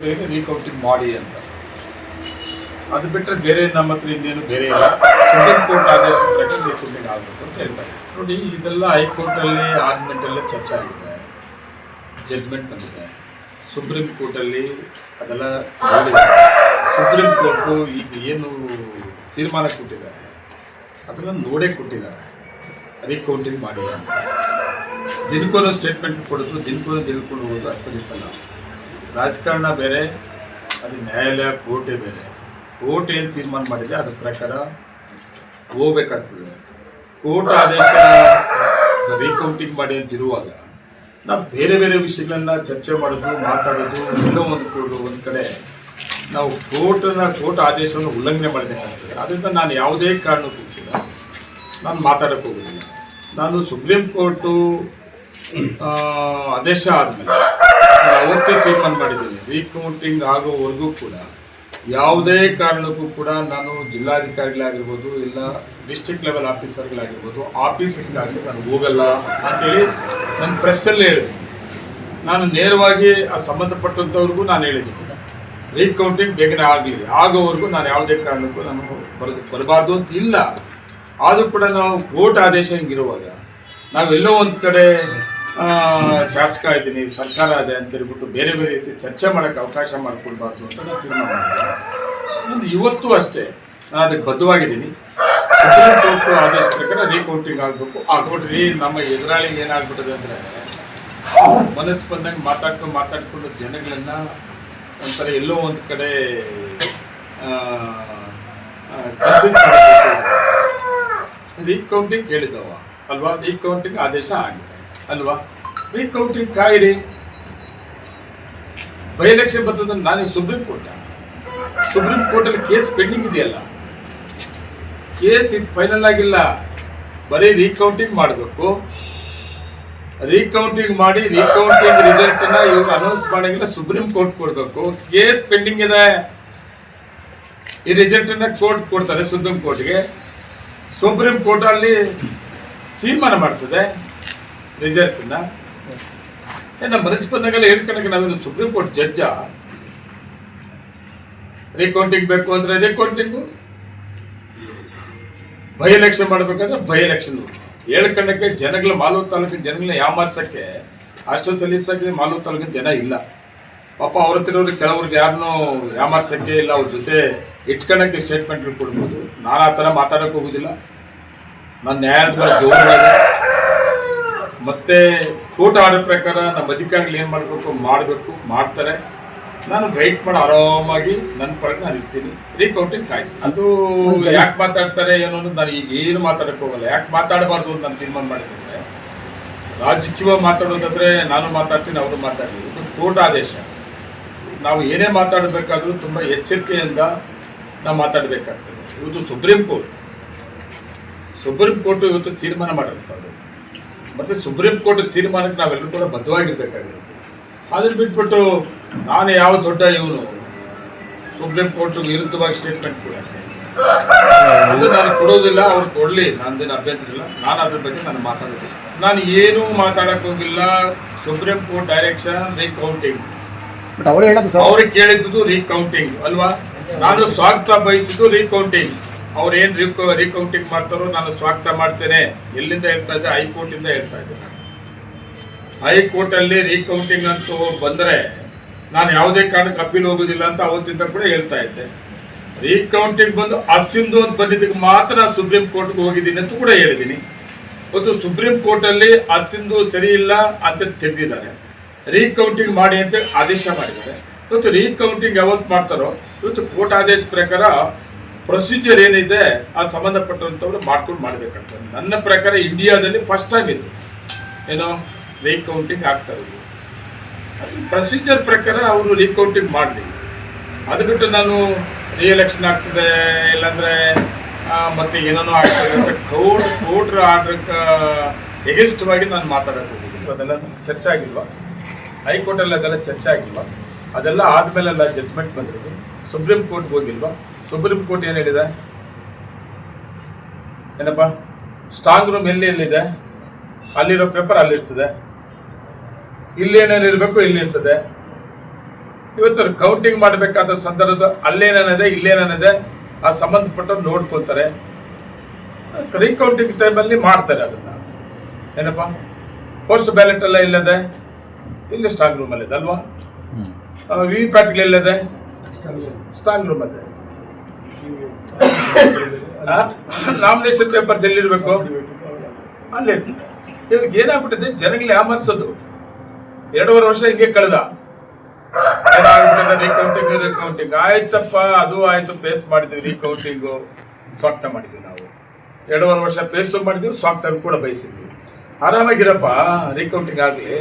Recounting ಮಾಡಿ ಅಂತ. ಅದು ಬಿಟ್ಟರೆ ಬೇರೆ ನಮ್ಮ ಹತ್ರ ಇನ್ನೇನು ಬೇರೆ ಇಲ್ಲ. ಸುಪ್ರೀಂ ಕೋರ್ಟ್ ಆದೇಶ ಪ್ರಕಾರ ರೀಕೌಂಟಿಂಗ್ ಆಗಬೇಕು ಅಂತ ಹೇಳ್ತಾರೆ. ನೋಡಿ, ಇದೆಲ್ಲ ಹೈಕೋರ್ಟಲ್ಲಿ ಆರ್ಗ್ಯುಮೆಂಟಲ್ಲೇ ಚರ್ಚೆ ಆಗಿದೆ. ಜಡ್ಜ್ಮೆಂಟ್ ಬಂದಿದೆ. ಸುಪ್ರೀಂ ಕೋರ್ಟಲ್ಲಿ ಅದೆಲ್ಲ ಸುಪ್ರೀಂ ಕೋರ್ಟು ಈಗ ಏನು ತೀರ್ಮಾನ ಕೊಟ್ಟಿದ್ದಾರೆ. ಅದನ್ನು ನೋಡೇ ಕೊಟ್ಟಿದ್ದಾರೆ. ರೀಕೌಂಟಿಂಗ್ ಮಾಡಿ ಅಂತ. ದಿನಕ್ಕೊಂದು ಸ್ಟೇಟ್ಮೆಂಟ್ ಕೊಡೋದು ದಿನಕ್ಕೊಂದು ತಿಳ್ಕೊಂಡು ಹೋಗೋದು ಅಸ್ತರಿಸಲ್ಲ ರಾಜಕಾರಣ ಬೇರೆ, ಅದು ನ್ಯಾಯಾಲಯ, ಕೋರ್ಟೆ ಬೇರೆ. ಕೋರ್ಟ್ ಏನು ತೀರ್ಮಾನ ಮಾಡಿದೆ, ಅದ್ರ ಪ್ರಕಾರ ಹೋಗ್ಬೇಕಾಗ್ತದೆ. ಕೋರ್ಟ್ ಆದೇಶ ರೀಕೌಂಟಿಂಗ್ ಮಾಡಿ ಅಂತ ಇರುವಾಗ ನಾವು ಬೇರೆ ಬೇರೆ ವಿಷಯಗಳನ್ನ ಚರ್ಚೆ ಮಾಡೋದು, ಮಾತಾಡೋದು, ಎಲ್ಲೋ ಒಂದು ಕೊಡೋದು ಒಂದು ಕಡೆ ನಾವು ಕೋರ್ಟನ್ನ, ಕೋರ್ಟ್ ಆದೇಶವನ್ನು ಉಲ್ಲಂಘನೆ ಮಾಡಬೇಕಾಗ್ತದೆ. ಅದರಿಂದ ನಾನು ಯಾವುದೇ ಕಾರಣಕ್ಕೂ ಕೂಡ ನಾನು ಮಾತಾಡಕ್ಕೆ ಹೋಗೋದಿಲ್ಲ. ನಾನು ಸುಪ್ರೀಂ ಕೋರ್ಟು ಆದೇಶ ಆದಮೇಲೆ ಅವತ್ತೇ ತೀರ್ಮಾನ ಮಾಡಿದ್ದೀನಿ. ರೀಕೌಂಟಿಂಗ್ ಆಗೋವರೆಗೂ ಕೂಡ ಯಾವುದೇ ಕಾರಣಕ್ಕೂ ಕೂಡ ನಾನು ಜಿಲ್ಲಾಧಿಕಾರಿಗಳಾಗಿರ್ಬೋದು ಇಲ್ಲ ಡಿಸ್ಟ್ರಿಕ್ಟ್ ಲೆವೆಲ್ ಆಫೀಸರ್ಗಳಾಗಿರ್ಬೋದು ಆಫೀಸ್ಗಳಾಗಿ ನಾನು ಹೋಗಲ್ಲ ಅಂತೇಳಿ ನನ್ನ ಪ್ರೆಸ್ಸಲ್ಲೇ ಹೇಳಿದ್ದೀನಿ. ನಾನು ನೇರವಾಗಿ ಆ ಸಂಬಂಧಪಟ್ಟಂಥವ್ರಿಗೂ ನಾನು ಹೇಳಿದ್ದೀನಿ. ರೀಕೌಂಟಿಂಗ್ ಬೇಗನೆ ಆಗಲಿ, ಆಗೋವರೆಗೂ ನಾನು ಯಾವುದೇ ಕಾರಣಕ್ಕೂ ನಾನು ಬರ, ಬರಬಾರ್ದು ಅಂತ ಇಲ್ಲ. ಆದರೂ ಕೂಡ ನಾವು ಕೋರ್ಟ್ ಆದೇಶ ಹಿಂಗಿರುವಾಗ ನಾವೆಲ್ಲೋ ಒಂದು ಕಡೆ ಶಾಸಕ ಇದ್ದೀನಿ, ಸರ್ಕಾರ ಇದೆ ಅಂತ ಹೇಳ್ಬಿಟ್ಟು ಬೇರೆ ಬೇರೆ ರೀತಿ ಚರ್ಚೆ ಮಾಡೋಕ್ಕೆ ಅವಕಾಶ ಮಾಡಿಕೊಡ್ಬಾರ್ದು ಅಂತ ನಾನು ತೀರ್ಮಾನ ಮಾಡಿದೆ. ನಂದು ಇವತ್ತು ಅಷ್ಟೇ ನಾನು ಅದಕ್ಕೆ ಬದ್ಧವಾಗಿದ್ದೀನಿ. ಸುಪ್ರೀಂ ಕೋರ್ಟ್ ಆದೇಶ ಪ್ರಕಾರ ರೀಕೌಂಟಿಂಗ್ ಆಗಬೇಕು. ಆಗೋಡ್ರಿ ನಮ್ಮ ಎದುರಾಳಿಗೆ ಏನಾಗ್ಬಿಟ್ಟಿದೆ ಅಂದರೆ ಮನಸ್ಸು ಬಂದಂಗೆ ಮಾತಾಡ್ಕೊಂಡು ಮಾತಾಡಿಕೊಂಡು ಜನಗಳನ್ನು ಒಂಥರ ಎಲ್ಲೋ ಒಂದು ಕಡೆ ರೀಕೌಂಟಿಂಗ್ ಕೇಳಿದವ ಅಲ್ವಾ? ರೀಕೌಂಟಿಂಗ್ ಆದೇಶ ಆಗಿದೆ. ಅಲ್ವಾ? ರೀಕೌಂಟಿಂಗ್ ಕಾಯಿರಿ. ಬೈ ಎಲೆಕ್ಷನ್ ಬರ್ತದ ನಾನೇ ಸುಪ್ರೀಂ ಕೋರ್ಟ್ ಸುಪ್ರೀಂ ಕೋರ್ಟಲ್ಲಿ ಕೇಸ್ ಪೆಂಡಿಂಗ್ ಇದೆಯಲ್ಲ? ಕೇಸ್ ಇದು ಫೈನಲ್ ಆಗಿಲ್ಲ. ಬರೀ ರೀಕೌಂಟಿಂಗ್ ಮಾಡಬೇಕು. ರೀಕೌಂಟಿಂಗ್ ಮಾಡಿ ರೀಕೌಂಟಿಂಗ್ ರಿಸಲ್ಟ್ ಇವರು ಅನೌನ್ಸ್ ಮಾಡಂಗಿಲ್ಲ ಸುಪ್ರೀಂ ಕೋರ್ಟ್ ಕೊಡಬೇಕು. ಕೇಸ್ ಪೆಂಡಿಂಗ್ ಇದೆ. ಈ ರಿಸಲ್ಟ್ ಅನ್ನ ಕೋರ್ಟ್ ಕೊಡ್ತಾರೆ ಸುಪ್ರೀಂ ಕೋರ್ಟ್ಗೆ ಸುಪ್ರೀಂ ಕೋರ್ಟ್ ಅಲ್ಲಿ ತೀರ್ಮಾನ ಮಾಡ್ತದೆ. ರಿಸಲ್ಟ್ ಇರ್ತದ ಏನ ಮನಸ್ಸು ಬಂದಾಗೆಲ್ಲ ಹೇಳ್ಕೊಳಕ್ಕೆ ನಾವೇನು ಸುಪ್ರೀಂ ಕೋರ್ಟ್ ಜಡ್ಜ ರೀಕೌಂಟಿಂಗ್ ಬೇಕು ಅಂದ್ರೆ ರೀಕೌಂಟಿಂಗು ಬೈ ಎಲೆಕ್ಷನ್ ಮಾಡಬೇಕಾದ್ರೆ ಬೈ ಎಲೆಕ್ಷನ್ ಹೇಳ್ಕಣಕ್ಕೆ ಜನಗಳ ಮಾಲೂರು ತಾಲೂಕಿನ ಜನಗಳನ್ನ ಯಾಮಾರ್ಸಕ್ಕೆ ಅಷ್ಟು ಸಲೀಸಕ್ಕೆ ಮಾಲೂರು ತಾಲೂಕಿನ ಜನ ಇಲ್ಲ. ಪಾಪ ಅವ್ರ ಹತ್ರ ಇರೋರು ಕೆಲವ್ರಿಗೆ ಯಾರನ್ನೂ ಯಾಮಾರ್ಸಕ್ಕೆ ಇಲ್ಲ, ಅವ್ರ ಜೊತೆ ಇಟ್ಕೊಳಕ್ಕೆ ಸ್ಟೇಟ್ಮೆಂಟ್ ಕೊಡ್ಬೋದು. ನಾನು ಆ ಥರ ಮಾತಾಡೋಕೆ ಹೋಗೋದಿಲ್ಲ. ನನ್ನ ನ್ಯಾಯದ ಮೇಲೆ ಮತ್ತೆ ಕೋರ್ಟ್ ಆರ್ಡರ್ ಪ್ರಕಾರ ನಮ್ಮ ಅಧಿಕಾರಿಗಳು ಏನು ಮಾಡಬೇಕು ಮಾಡಬೇಕು ಮಾಡ್ತಾರೆ. ನಾನು ಗೈಡ್ ಮಾಡಿ ಆರಾಮಾಗಿ ನನ್ನ ಪಡೆಗೆ ನಾನು ಇರ್ತೀನಿ. ರೀಕೌಂಟಿಂಗ್ ಕಾಯ್ತು ಅದು ಯಾಕೆ ಮಾತಾಡ್ತಾರೆ ಏನು ಅನ್ನೋದು ನಾನು ಈಗ ಏನು ಮಾತಾಡಕ್ಕೆ ಹೋಗಲ್ಲ. ಯಾಕೆ ಮಾತಾಡಬಾರ್ದು ಅಂತ ನಾನು ತೀರ್ಮಾನ ಮಾಡಿದ್ರೆ ರಾಜಕೀಯ ಮಾತಾಡೋದಾದ್ರೆ ನಾನು ಮಾತಾಡ್ತೀನಿ ಅವರು ಮಾತಾಡ್ತೀನಿ ಇದು ಕೋರ್ಟ್ ಆದೇಶ. ನಾವು ಏನೇ ಮಾತಾಡಬೇಕಾದ್ರೂ ತುಂಬ ಎಚ್ಚರಿಕೆಯಿಂದ ನಾವು ಮಾತಾಡಬೇಕಾಗ್ತದೆ. ಇವತ್ತು ಸುಪ್ರೀಂ ಕೋರ್ಟ್. ಸುಪ್ರೀಂ ಕೋರ್ಟ್ ಇವತ್ತು ತೀರ್ಮಾನ ಮಾಡಿರ್ತಾರೆ ಮತ್ತು ಸುಪ್ರೀಂ ಕೋರ್ಟ್ ತೀರ್ಮಾನಕ್ಕೆ ನಾವೆಲ್ಲರೂ ಕೂಡ ಬದ್ಧವಾಗಿರ್ಬೇಕಾಗಿರುತ್ತೆ ಅದನ್ನು ಬಿಟ್ಬಿಟ್ಟು ನಾನು ಯಾವ ದೊಡ್ಡ ಇವನು? ಸುಪ್ರೀಂ ಕೋರ್ಟ್ ವಿರುದ್ಧವಾಗಿ ಸ್ಟೇಟ್ಮೆಂಟ್ ಕೊಡೋದು ಅದು ನಾನು ಕೊಡೋದಿಲ್ಲ ಅವ್ರು ಕೊಡಲಿ. ನಂದೇನು ಅಭ್ಯಂತರ ಇಲ್ಲ ನಾನು ಅದ್ರ ಬಗ್ಗೆ ನಾನು ಮಾತಾಡೋದಿಲ್ಲ. ನಾನು ಏನೂ ಮಾತಾಡಕ್ಕೆ ಹೋಗಿಲ್ಲ. Supreme Court direction recounting counting ಅವರು ಕೇಳಿದ್ದು ರೀಕೌಂಟಿಂಗ್ ಅಲ್ವಾ? ನಾನು ಸ್ವಾಗತ ಬಯಸಿದ್ದು ರೀಕೌಂಟಿಂಗ್ ಅವ್ರು ಏನ್ ರೀಕೌಂಟಿಂಗ್ ಮಾಡ್ತಾರೋ ನಾನು ಸ್ವಾಗತ ಮಾಡ್ತೇನೆ. ಎಲ್ಲಿಂದ ಹೇಳ್ತಾ ಇದ್ದೆ? ಹೈಕೋರ್ಟ್ ಇಂದ ಹೇಳ್ತಾ ಇದ್ದೆ ನಾನು. ಹೈಕೋರ್ಟ್ ಅಲ್ಲಿ ರೀಕೌಂಟಿಂಗ್ ಅಂತ ಬಂದ್ರೆ ನಾನು ಯಾವುದೇ ಕಾರಣಕ್ಕೆ ಅಪೀಲ್ ಹೋಗೋದಿಲ್ಲ ಅಂತ ಅವತ್ತಿಂದ ಕೂಡ ಹೇಳ್ತಾ ಇದ್ದೆ. ರೀಕೌಂಟಿಂಗ್ ಬಂದು ಅಸಿಂದು ಅಂತ ಬಂದಿದ್ದಕ್ಕೆ ಮಾತ್ರ ಸುಪ್ರೀಂ ಕೋರ್ಟ್ಗೆ ಹೋಗಿದ್ದೀನಿ ಅಂತ ಕೂಡ ಹೇಳಿದ್ದೀನಿ. ಮತ್ತು ಸುಪ್ರೀಂ ಕೋರ್ಟಲ್ಲಿ ಅಸಿಂದು ಸರಿ ಇಲ್ಲ ಅಂತ ತೆಗೆದಿದ್ದಾರೆ. ರೀಕೌಂಟಿಂಗ್ ಮಾಡಿ ಅಂತ ಆದೇಶ ಮಾಡಿದ್ದಾರೆ. ಇವತ್ತು ರೀಕೌಂಟಿಂಗ್ ಯಾವತ್ತು ಮಾಡ್ತಾರೋ ಇವತ್ತು ಕೋರ್ಟ್ ಆದೇಶ ಪ್ರಕಾರ ಪ್ರೊಸೀಜರ್ ಏನಿದೆ, ಆ ಸಂಬಂಧಪಟ್ಟಂಥವ್ರು ಮಾಡ್ಕೊಂಡು ಮಾಡಬೇಕಂತ. ನನ್ನ ಪ್ರಕಾರ ಇಂಡಿಯಾದಲ್ಲಿ ಫಸ್ಟ್ ಟೈಮ್ ಇದು. ಏನೋ ರೀಕೌಂಟಿಂಗ್ ಆಗ್ತಾ ಇರೋದು. ಪ್ರೊಸೀಜರ್ ಪ್ರಕಾರ ಅವರು ರೀಕೌಂಟಿಂಗ್ ಮಾಡಲಿ. ಅದು ಬಿಟ್ಟು ನಾನು ರೀ ಎಲೆಕ್ಷನ್ ಆಗ್ತದೆ, ಇಲ್ಲಾಂದರೆ ಮತ್ತೆ ಏನೇನೋ ಆಗ್ತದೆ ಅಂತ ಕೋರ್ಟ್ ಕೋರ್ಟ್ ಆರ್ಡರ್ ಎಗೆನ್ಸ್ಟ್ವಾಗಿ ನಾನು ಮಾತಾಡಕ್ಕೆ ಹೋಗಿದ್ದೀನಿ. ಅದೆಲ್ಲ ಚರ್ಚೆ ಆಗಿಲ್ವಾ? ಹೈಕೋರ್ಟಲ್ಲಿ ಅದೆಲ್ಲ ಚರ್ಚೆ ಆಗಿಲ್ವಾ? ಅದೆಲ್ಲ ಆದಮೇಲೆಲ್ಲ ಜಡ್ಜ್ಮೆಂಟ್ ಬಂದಿರೋದು. ಸುಪ್ರೀಂ ಕೋರ್ಟ್ಗೆ ಹೋಗಿಲ್ವಾ? ಸುಪ್ರೀಂ ಕೋರ್ಟ್ ಏನು ಹೇಳಿದೆ? ಏನಪ್ಪ? ಸ್ಟ್ರಾಂಗ್ ರೂಮ್ ಎಲ್ಲಿ ಎಲ್ಲಿದೆ? ಅಲ್ಲಿರೋ ಪೇಪರ್ ಅಲ್ಲಿರ್ತದೆ. ಇಲ್ಲಿ ಏನೇನು ಇರಬೇಕು ಇಲ್ಲಿ ಇರ್ತದೆ. ಇವತ್ತು ಕೌಂಟಿಂಗ್ ಮಾಡಬೇಕಾದ ಸಂದರ್ಭ ಅಲ್ಲೇನೇನಿದೆ ಇಲ್ಲೇನೇನಿದೆ ಆ ಸಂಬಂಧಪಟ್ಟವ್ರು ನೋಡ್ಕೊತಾರೆ ರೀಕೌಂಟಿಂಗ್ ಟೈಮಲ್ಲಿ ಮಾಡ್ತಾರೆ ಅದನ್ನ. ಏನಪ್ಪ? ಪೋಸ್ಟ್ ಬ್ಯಾಲೆಟ್ ಎಲ್ಲ ಇಲ್ಲದೆ ಇಲ್ಲಿ ಸ್ಟ್ರಾಂಗ್ ರೂಮ್ ಅಲ್ಲಿ ಅಲ್ವಾ? ವಿ ವಿ ಪ್ಯಾಟ್ಗಳಿಲ್ಲದೆ ಸ್ಟ್ರಾಂಗ್ ರೂಮ್ ಅದೇ ನಾಮಿನೇಷನ್ ಪೇಪರ್ಸ್ ಎಲ್ಲಿರ್ಬೇಕು? ಅಲ್ಲಿ. ಇವಾಗ ಏನಾಗ್ಬಿಟ್ಟಿದೆ? ಜನಗಳಿಗೆ ಯಾಮರ್ಸೋದು ಎರಡೂವರೆ ವರ್ಷ ಹಿಂಗೆ ಕಳೆದ. ರೀಕೌಂಟಿಂಗ್ ಆಯ್ತಪ್ಪ, ಅದು ಆಯ್ತು ಫೇಸ್ ಮಾಡಿದ್ವಿ ರೀಕೌಂಟಿಂಗು ಸ್ವಾಗತ ಮಾಡಿದ್ವಿ ನಾವು. ಎರಡೂವರೆ ವರ್ಷ ಫೇಸ್ ಮಾಡಿದ್ವಿ, ಸ್ವಾಗತ ಕೂಡ ಬಯಸಿದ್ವಿ. ಆರಾಮಾಗಿರಪ್ಪ ರೀಕೌಂಟಿಂಗ್ ಆಗಲಿ.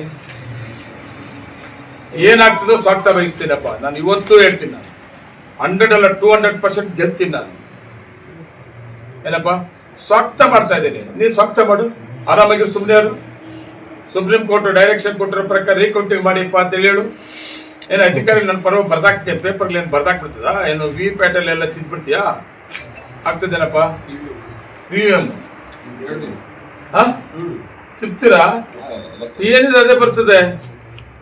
ಏನಾಗ್ತದೋ ಸ್ವಾಗತ ಬಯಸ್ತೀನಪ್ಪ. ನಾನು ಇವತ್ತು ಹೇಳ್ತೀನಿ ನಾನು. ಹಂಡ್ರೆಡ್ ಅಲ್ಲ ಟೂ ಹಂಡ್ರೆಡ್ ಪರ್ಸೆಂಟ್ ಗೆಲ್ತೀನಿ ನಾನು. ಏನಪ್ಪ? ಸ್ವಕ್ತ ಮಾಡ್ತಾ ಇದ್ದೀನಿ. ನೀನು ಸ್ವಾಗತ ಮಾಡು. ಆರಾಮಾಗಿ ಸುಮ್ಮನೆ ಅವರು ಸುಪ್ರೀಂ ಕೋರ್ಟ್ ಡೈರೆಕ್ಷನ್ ಕೊಟ್ಟಿರೋ ಪ್ರಕಾರ ರೀಕೌಂಟಿಂಗ್ ಮಾಡಿಪ್ಪ ಅಂತ ಹೇಳು ಏನು ಅಧಿಕಾರಿ ನನ್ನ ಪರ್ವ ಬರ್ದಾಕ್ತೆ ಪೇಪರ್ಗಳು ಏನು ಬರ್ದಾಕ್ಬಿಡ್ತದ? ಏನು ವಿ ಪ್ಯಾಟಲ್ಲಿ ಎಲ್ಲ ತಿಂದ್ಬಿಡ್ತೀಯಾ? ಆಗ್ತದೇನಪ್ಪ? ವಿ ಎಂ ಹಾ? ತಿರ್ತೀರಾ ಏನಿದೆ ಅದೇ ಬರ್ತದೆ.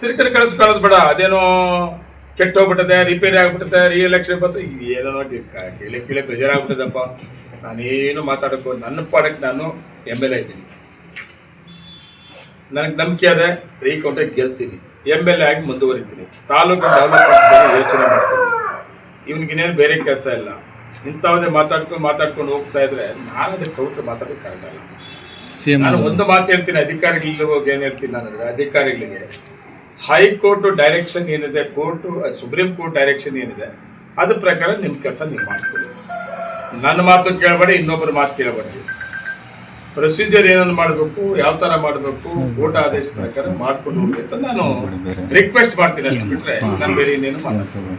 ತಿರ್ಕರಿ ಕಳಿಸ್ಕೊಳ್ಳೋದು ಬೇಡ. ಅದೇನೋ ಕೆಟ್ಟೋಗ್ಬಿಟ್ಟದೆ ರಿಪೇರಿ ಆಗ್ಬಿಟ್ಟದೆ ರಿ ಎಲೆಕ್ಷನ್ ಬಂತು ಏನೋ ಕೇಳಿ ಕೇಳಿ ಬೇಜಾರಾಗ್ಬಿಟ್ಟದಪ್ಪ. ನಾನೇನು ಮಾತಾಡೋಕ್ಕೂ ನನ್ನ ಪಾಡಕ್ಕೆ ನಾನು ಎಂ ಎಲ್ ಎ ಇದ್ದೀನಿ. ನನಗೆ ನಂಬಿಕೆ ಅದೇ ರೀಕೌಂಟಾಗಿ ಗೆಲ್ತೀನಿ. ಎಂ ಎಲ್ ಎ ಆಗಿ ಮುಂದುವರಿತೀನಿ. ತಾಲೂಕು ಡೆವಲಪ್ಮೆಂಟ್ಸ್ ಯೋಚನೆ ಮಾಡ್ತೀನಿ. ಇವನಿಗಿನ್ನೇನು ಬೇರೆ ಕೆಲಸ ಇಲ್ಲ. ಇಂಥವುದೇ ಮಾತಾಡ್ಕೊಂಡು ಮಾತಾಡ್ಕೊಂಡು ಹೋಗ್ತಾ ಇದ್ರೆ ನಾನು ಅದಕ್ಕೆ ಕೌಂಟರ್ ಮಾತಾಡೋಕೆ ಆಗಲ್ಲ ನಾನು ಒಂದು ಮಾತು ಹೇಳ್ತೀನಿ ಅಧಿಕಾರಿಗಳಿಗೆ ಹೋಗಿ ಏನು ಹೇಳ್ತೀನಿ ನಾನು ಅಧಿಕಾರಿಗಳಿಗೆ. ಹೈಕೋರ್ಟ್ ಡೈರೆಕ್ಷನ್ ಏನಿದೆ ಕೋರ್ಟು ಸುಪ್ರೀಂ ಕೋರ್ಟ್ ಡೈರೆಕ್ಷನ್ ಏನಿದೆ ಅದ್ರ ಪ್ರಕಾರ ನಿಮ್ಮ ಕೆಲಸ ನೀವು ಮಾಡ್ಕೊಳ್ಳಿ. ನನ್ನ ಮಾತು ಕೇಳಬೇಡಿ ಇನ್ನೊಬ್ಬರ ಮಾತು ಕೇಳಬೇಡಿ. ಪ್ರೊಸೀಜರ್ ಏನನ್ನು ಮಾಡಬೇಕು ಯಾವ ತರ ಮಾಡಬೇಕು ಓಟ ಆದೇಶ ಪ್ರಕಾರ ಮಾಡ್ಕೊಂಡು ಹೋಗಿ ಅಂತ ನಾನು ರಿಕ್ವೆಸ್ಟ್ ಮಾಡ್ತೀನಿ ಅಷ್ಟು ಬಿಟ್ಟರೆ ನಾನು ಬೇರೆ ಇನ್ನೇನು ಮಾತಾಡ್ತೀನಿ.